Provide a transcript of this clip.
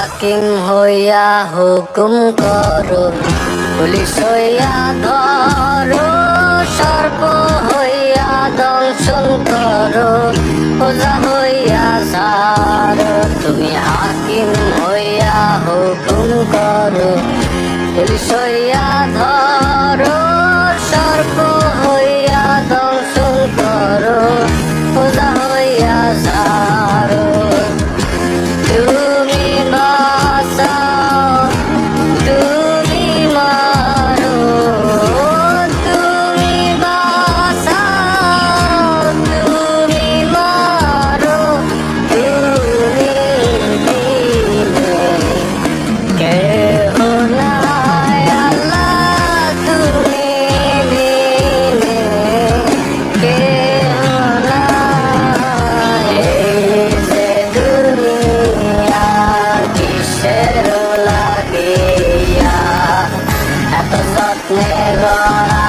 হাকিম হইয়া হুকুম করো, পুলিশ হইয়া ধরো, সর্প হইয়া দংশন করো ওজা হইয়া সার, তুমি হাকিম হইয়া হুকুম করো, পুলিশ হইয়া ধরো। Never.